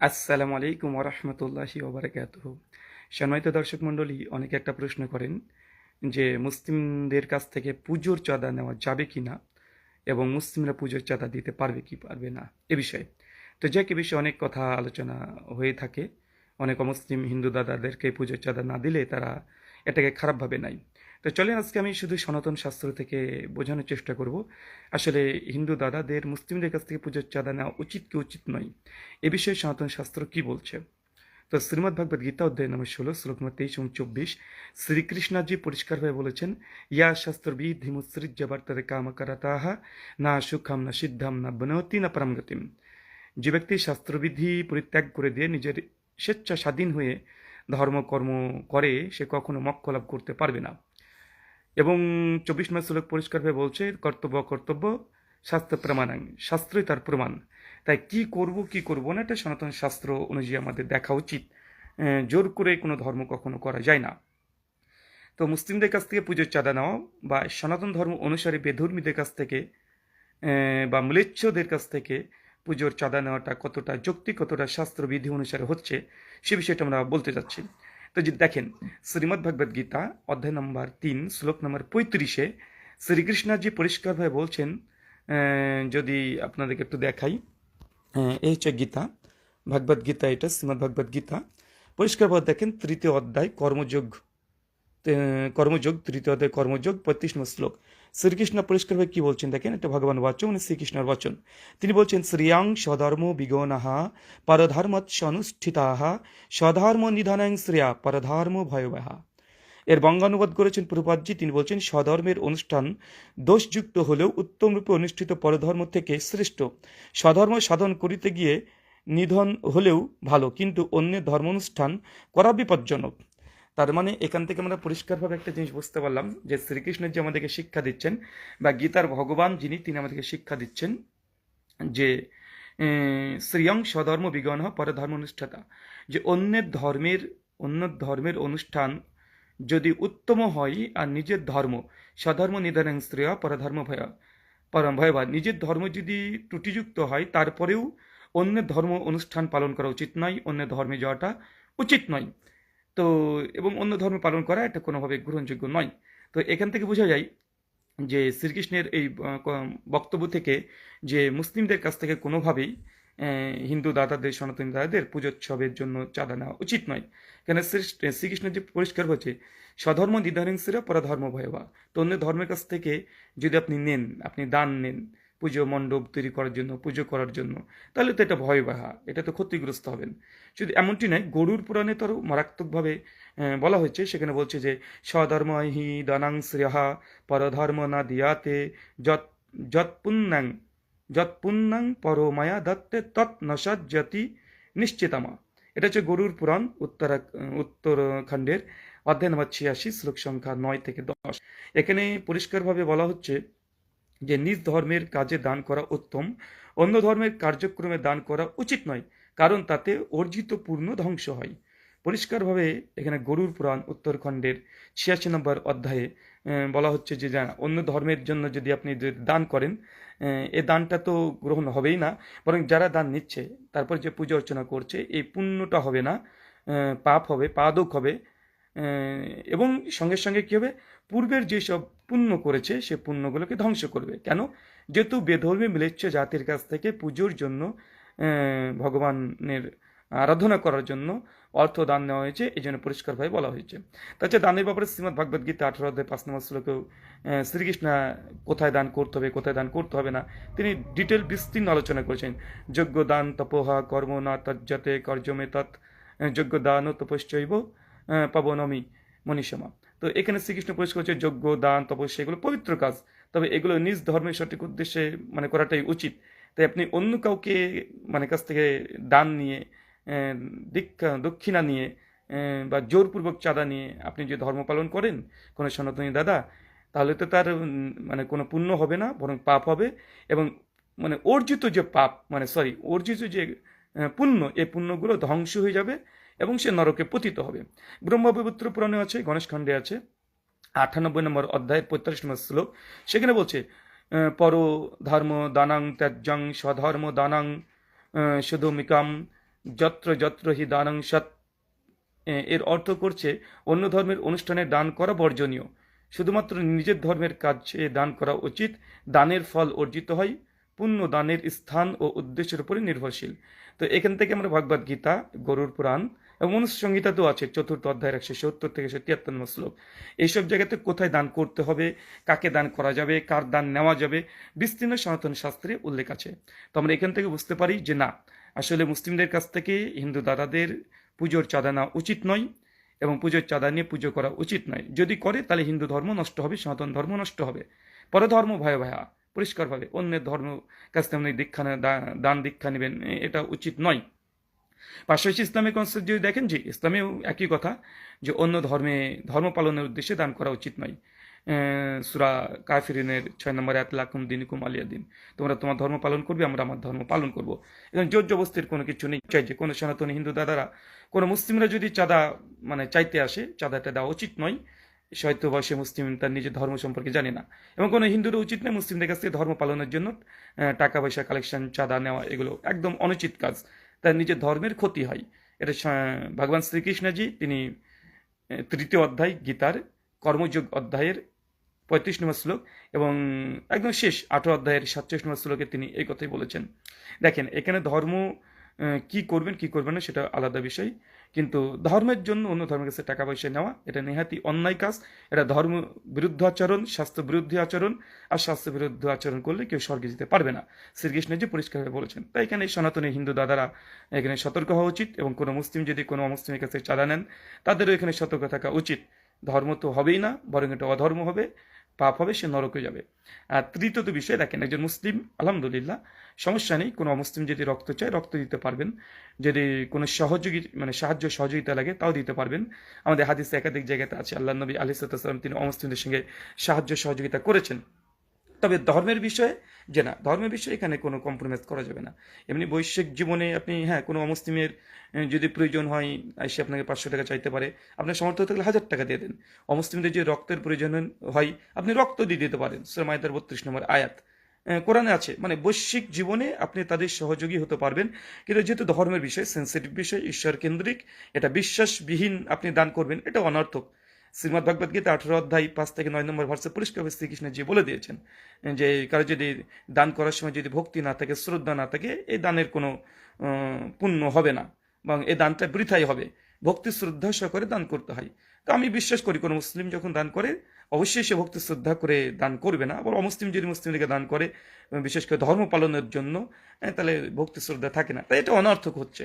আসসালামু আলাইকুম ওরহমতুল্লাহি ওবরাকাত সম্মানিত দর্শক মণ্ডলী, অনেকে একটা প্রশ্ন করেন যে, মুসলিমদের কাছ থেকে পুজোর চাঁদা নেওয়া যাবে কি না এবং মুসলিমরা পুজোর চাঁদা দিতে পারবে কি পারবে না এ বিষয়ে। তো যে কি বিষয়ে অনেক কথা আলোচনা হয়ে থাকে, অনেক অমুসলিম হিন্দু দাদাদেরকে পুজোর চাঁদা না দিলে তারা এটাকে খারাপভাবে নাই তো চলেন আজকে আমি শুধু সনাতন শাস্ত্র থেকে বোঝানোর চেষ্টা করব। আসলে হিন্দু দাদাদের, মুসলিমদের কাছ থেকে পুজোর চাঁদা নেওয়া উচিত কি উচিত নয়, এ বিষয়ে সনাতন শাস্ত্র কি বলছে? তো শ্রীমদ ভাগবত গীতা অধ্যায় নম্বর ষোলো, শ্লোক নম্বর তেইশ এবং চব্বিশ, শ্রীকৃষ্ণজি পরিষ্কারভাবে বলেছেন, ইয়া শাস্ত্র বিধিমুৎসৃজ্য বার্তারে কামকারাতাহা, না সুখাম না সিদ্ধাম না বনতি না পরমগতিম যে ব্যক্তি শাস্ত্রবিধি পরিত্যাগ করে দিয়ে নিজের স্বেচ্ছা স্বাধীন হয়ে ধর্মকর্ম করে, সে কখনো মক্ষ লাভ করতে পারবে না। এবং চব্বিশ মাস শ্লোক পরিষ্কারভাবে বলছে, কর্তব্য কর্তব্য শাস্ত্র প্রমাণাং শাস্ত্রই তার প্রমাণ। তাই কি করব কি করব না, এটা সনাতন শাস্ত্র অনুযায়ী আমাদের দেখা উচিত। জোর করে কোনো ধর্ম কখনো করা যায় না। তো মুসলিমদের কাছ থেকে পুজোর চাঁদা নেওয়া বা সনাতন ধর্ম অনুসারে বেধর্মীদের কাছ থেকে বা ম্লেচ্ছদের কাছ থেকে পুজোর চাঁদা নেওয়াটা কতটা যুক্তি কতটা শাস্ত্রবিধি অনুসারে হচ্ছে, সে বিষয়টা আমরা বলতে যাচ্ছি। তো যে দেখেন, শ্রীমদ্ ভগবদ গীতা, অধ্যায় নম্বর তিন, শ্লোক নম্বর পঁয়ত্রিশে শ্রীকৃষ্ণজি পরিষ্কারভাবে বলছেন যদি আপনাদেরকে একটু দেখাই এই হচ্ছে গীতা ভগবদ গীতা এটা, শ্রীমদ্ ভগবদ গীতা। পরিষ্কারভাবে দেখেন, তৃতীয় অধ্যায় কর্মযোগ কর্মযোগ, তৃতীয় অধ্যায় কর্মযোগ, পঁয়ত্রিশ নম্বর শ্লোক। শ্রীকৃষ্ণ পরিষ্কারভাবে কি বলছেন? দেখেন, এটা ভগবান বচন মানে শ্রীকৃষ্ণের বচন। তিনি বলছেন, শ্রিয়াং স্বধর্ম বিগণাহা পরধর্মৎ অনুষ্ঠিতাহা স্বধর্ম নিধনাং শ্রেয়া, পরধর্ম ভয়বাহা। এর বঙ্গানুবাদ করেছেন প্রভুপাদজি। তিনি বলছেন স্বধর্মের অনুষ্ঠান দোষযুক্ত হলেও উত্তমরূপে অনুষ্ঠিত পরধর্ম থেকে শ্রেষ্ঠ। স্বধর্ম সাধন করিতে গিয়ে নিধন হলেও ভালো, কিন্তু অন্যের ধর্মানুষ্ঠান করা বিপজ্জনক। তার মানে এখান থেকে আমরা পরিষ্কারভাবে একটা জিনিস বুঝতে পারলাম যে শ্রীকৃষ্ণ যে আমাদেরকে শিক্ষা দিচ্ছেন বা গীতার ভগবান যিনি, তিনি আমাদেরকে শিক্ষা দিচ্ছেন যে শ্রিয়ং স্বধর্ম বিগণ পরধর্ম অনুষ্ঠাতা যে অন্যের ধর্মের অন্য ধর্মের অনুষ্ঠান যদি উত্তম হয় আর নিজের ধর্ম, স্বধর্ম নিধানাং শ্রেয়, পরধর্ম ভয়, পরম ভয়বা নিজের ধর্ম যদি ত্রুটিযুক্ত হয়, তারপরেও অন্যের ধর্ম অনুষ্ঠান পালন করা উচিত নয়, অন্যের ধর্মে যাওয়াটা উচিত নয়। তো, এবং অন্য ধর্ম পালন করা এটা কোনোভাবে গ্রহণযোগ্য নয়। তো এখান থেকে বোঝা যায় যে শ্রীকৃষ্ণের এই বক্তব্য থেকে যে মুসলিমদের কাছ থেকে কোনোভাবেই হিন্দু দাদাদের সনাতনী দাদাদের পুজোৎসবের জন্য চাঁদা নেওয়া উচিত নয়। কেন শ্রী- শ্রীকৃষ্ণ যে পরিষ্কার হচ্ছে স্বধর্ম নিধারিংসিরা পরধর্ম ভয়বা তো অন্য ধর্মের কাছ থেকে যদি আপনি নেন, আপনি দান নেন পুজো মণ্ডপ তৈরি করার জন্য, পুজো করার জন্য। তাহলে তো এটা ভয়বাহা, এটা তো ক্ষতিগ্রস্ত হবেন। শুধু এমনটি নয়, গরুর পুরাণে তো আরও মারাত্মকভাবে বলা হয়েছে, সেখানে বলছে যে স্বধর্ম হি দানাং শ্রেহা পরধর্ম না দিয়াতে যৎ, যৎপুণ্যাং যৎপুণ্যাং পরমায়া দত্তে তৎ নসজ্জতি নিশ্চিতামা। এটা হচ্ছে গরুর পুরাণ, উত্তরা উত্তরাখণ্ডের অধ্যায় নম্বর ছিয়াশি, শ্লোক সংখ্যা নয় থেকে দশ। এখানে পরিষ্কারভাবে বলা হচ্ছে যে নিজ ধর্মের কাজে দান করা উত্তম, অন্য ধর্মের কার্যক্রমে দান করা উচিত নয়, কারণ তাতে অর্জিত পূর্ণ ধ্বংস হয়। পরিষ্কারভাবে এখানে গরুর পুরাণ উত্তরখণ্ডের ছিয়াশি নম্বর অধ্যায়ে বলা হচ্ছে যে অন্য ধর্মের জন্য যদি আপনি দান করেন এ দানটা তো গ্রহণ হবেই না, বরং যারা দান নিচ্ছে, তারপর যে পূজা অর্চনা করছে, এই পুণ্যটা হবে না পাপ হবে, পাদক হবে এবং সঙ্গে সঙ্গে কী হবে, পূর্বের যেসব পুণ্য করেছে, সে পুণ্যগুলোকে ধ্বংস করবে। কেন? যেহেতু বেধর্মী মিলেচ্ছ জাতির কাছ থেকে পুজোর জন্য ভগবানের আরাধনা করার জন্য অর্থ দান নেওয়া হয়েছে এই জন্য পরিষ্কারভাবে বলা হয়েছে। তাছাড়া দানের ব্যাপারে শ্রীমদ ভাগবত গীতা আঠারো অধ্যায় পাঁচ নম্বর শ্লোকেও শ্রীকৃষ্ণ কোথায় দান করতে হবে, কোথায় দান করতে হবে না, তিনি ডিটেল বিস্তীর্ণ আলোচনা করেছেন। যোগ্য দান তপোহা কর্ম না তজ্জতে কর্যমে তৎ যোগ্য দান ও তপশ্চৈব পাবনমি মনীষমা। তো এখানে শ্রীকৃষ্ণ পরিষ্কার হচ্ছে যজ্ঞ, দান, তপস্যা এগুলো পবিত্র কাজ। তবে এগুলো নিজ ধর্মের সঠিক উদ্দেশ্যে মানে করাটাই উচিত। তাই আপনি অন্য কাউকে মানে কাছ থেকে দান নিয়ে দীক্ষা, দক্ষিণা নিয়ে বা জোরপূর্বক চাঁদা নিয়ে আপনি যে ধর্ম পালন করেন, কোনো সনাতনী দাদা, তাহলে তো তার মানে কোনো পুণ্য হবে না, বরং পাপ হবে। এবং মানে অর্জিত যে পাপ মানে সরি অর্জিত যে পুণ্য, এই পুণ্যগুলো ধ্বংস হয়ে যাবে এবং সে নরকে পতিত হবে। ব্রহ্মপবিত্র পুরাণে আছে গণেশখণ্ডে আছে আটানব্বই নম্বর অধ্যায়, পঁয়তাল্লিশ নম্বর শ্লোক। সেখানে বলছে পর ধর্ম দানাং ত্যাজ্যং স্বধর্ম দানাং শুধুমিকাম যত্র যত্র হি দানং সৎ। এর অর্থ করছে, অন্য ধর্মের অনুষ্ঠানে দান করা বর্জনীয়। শুধুমাত্র নিজের ধর্মের কাজে দান করা উচিত, দানের ফল অর্জিত হয়। পুণ্য দানের স্থান ও উদ্দেশ্যের উপরে নির্ভরশীল। তো এখান থেকে আমরা ভগবদ গীতা, গরুর পুরাণ এবং মনুষ্য সংহিতাতেও আছে, চতুর্থ অধ্যায়ের একশো সত্তর থেকে একশো তিয়াত্তর শ্লোক। এইসব জায়গাতে কোথায় দান করতে হবে, কাকে দান করা যাবে, কার দান নেওয়া যাবে, বিস্তীর্ণ সনাতন শাস্ত্রে উল্লেখ আছে। তো আমরা এখান থেকে বুঝতে পারি যে না, আসলে মুসলিমদের কাছ থেকে হিন্দু দাদাদের পুজোর চাঁদা নেওয়া উচিত নয় এবং পুজোর চাঁদা নিয়ে পুজো করা উচিত নয়। যদি করে তাহলে হিন্দু ধর্ম নষ্ট হবে, সনাতন ধর্ম নষ্ট হবে। পরধর্ম ভয় ভয়া পরিষ্কারভাবে। অন্যের ধর্ম কাছ থেকে দীক্ষা দান দীক্ষা নেবেন এটা উচিত নয়। পাশাপাশি ইসলামিক কনসেপ্ট যদি দেখেন যে, ইসলামেও একই কথা যে, অন্য ধর্মে, ধর্ম পালনের উদ্দেশ্যে দান করা উচিত নয়। সুরা কাফিরিনের ছয় নম্বর এত লাকুম দিনিকুম আলিয়া দিন। তোমরা তোমার ধর্ম পালন করবে, আমরা আমার ধর্ম পালন করব। এবং জোর জবস্তির কোনো কিছু নেই। চাই যে, কোনো সনাতনী হিন্দু দাদারা, কোনো মুসলিমরা যদি চাঁদা মানে চাইতে আসে, চাঁদাটা দেওয়া উচিত নয়। হয়তো বা সে মুসলিম তার নিজের ধর্ম সম্পর্কে জানে না। এবং কোনো হিন্দুরও উচিত নয় মুসলিমদের কাছ থেকে ধর্ম পালনের জন্য টাকা পয়সা কালেকশন চাঁদা নেওয়া, এগুলো একদম অনুচিত কাজ। তার নিজের ধর্মের ক্ষতি হয়। এটা ভগবান শ্রীকৃষ্ণজি, তিনি তৃতীয় অধ্যায়, গীতার কর্মযোগ অধ্যায়ের পঁয়ত্রিশ নম্বর শ্লোক এবং একদম শেষ, আঠারো অধ্যায়ের সাতচল্লিশ নম্বর শ্লোকে তিনি এই কথাই বলেছেন। দেখেন, এখানে ধর্ম কি করবেন কি করবেন না সেটা আলাদা বিষয়। কিন্তু ধর্মের জন্য অন্য ধর্মের কাছে টাকা পয়সা নেওয়া, এটা নেহাতি অন্যায় কাজ। এটা ধর্ম বিরুদ্ধ আচরণ স্বাস্থ্য বিরুদ্ধে আচরণ, আর স্বাস্থ্য বিরুদ্ধ আচরণ করলে কেউ স্বর্গে যেতে পারবে না। শ্রীকৃষ্ণজি পরিষ্কারভাবে বলেছেন, তাই এখানে সনাতনী হিন্দু দাদারা এখানে সতর্ক হওয়া উচিত, এবং কোনো মুসলিম যদি কোনো অমুসলিমের কাছে চাঁদা নেন, তাদেরও এখানে সতর্ক থাকা উচিত। ধর্ম তো হবেই না, বরং এটা অধর্ম হবে। পাপ হবে, সে নরকে যাবে। আর তৃতীয়ত বিষয় দেখেন, একজন মুসলিম, আলহামদুলিল্লাহ, সমস্যা নেই, কোনো অমুসলিম যদি রক্ত চায়, রক্ত দিতে পারবেন। যদি কোনো সহযোগী মানে সাহায্য, সহযোগিতা লাগে, তাও দিতে পারবেন। আমাদের হাদিসে একাধিক জায়গাতে আছে আল্লাহ নবী আলি তিনি অমুসলিমদের সঙ্গে সাহায্য, সহযোগিতা করেছেন। তবে ধর্মের বিষয়ে, যে না, ধর্মের বিষয়ে এখানে কোনো কম্প্রোমাইজ করা যাবে না। এমনি বৈশ্বিক জীবনে আপনি হ্যাঁ কোনো অমুসলিমের যদি প্রয়োজন হয় সে আপনাকে পাঁচশো টাকা চাইতে পারে, আপনার সামর্থ্য থাকলে হাজার টাকা দিয়ে দেন। অমুসলিমদের যে রক্তের প্রয়োজন হয়, আপনি রক্ত দিয়ে দিতে পারেন। সুরমায়তার বত্রিশ নম্বর আয়াত। কোরআনে আছে মানে বৈশ্বিক জীবনে আপনি তাদের সহযোগী হতে পারবেন, কিন্তু যেহেতু ধর্মের বিষয় সেন্সিটিভ বিষয়, ঈশ্বর কেন্দ্রিক, এটা বিশ্বাসবিহীন আপনি দান করবেন, এটা অনর্থক। শ্রীমদ ভগবদ গীতা আঠারো অধ্যায় পাঁচ থেকে নয় নম্বর ভার্সে পরিষ্কারভাবে শ্রীকৃষ্ণ জি বলে দিয়েছেন যে কারও যদি দান করার সময় যদি ভক্তি না থাকে শ্রদ্ধা না থাকে এই দানের কোনো পুণ্য হবে না এবং এই দানটা বৃথাই হবে। ভক্তি শ্রদ্ধা সহকারে দান করতে হয়। তো আমি বিশ্বাস করি কোনো মুসলিম যখন দান করে অবশ্যই সে ভক্তি শ্রদ্ধা করে দান করবে না। আবার অমুসলিম যদি মুসলিমকে দান করে বিশেষ করে ধর্ম পালনের জন্য আহ, তাহলে ভক্তি শ্রদ্ধা থাকে না। তাই এটা অনর্থক হচ্ছে।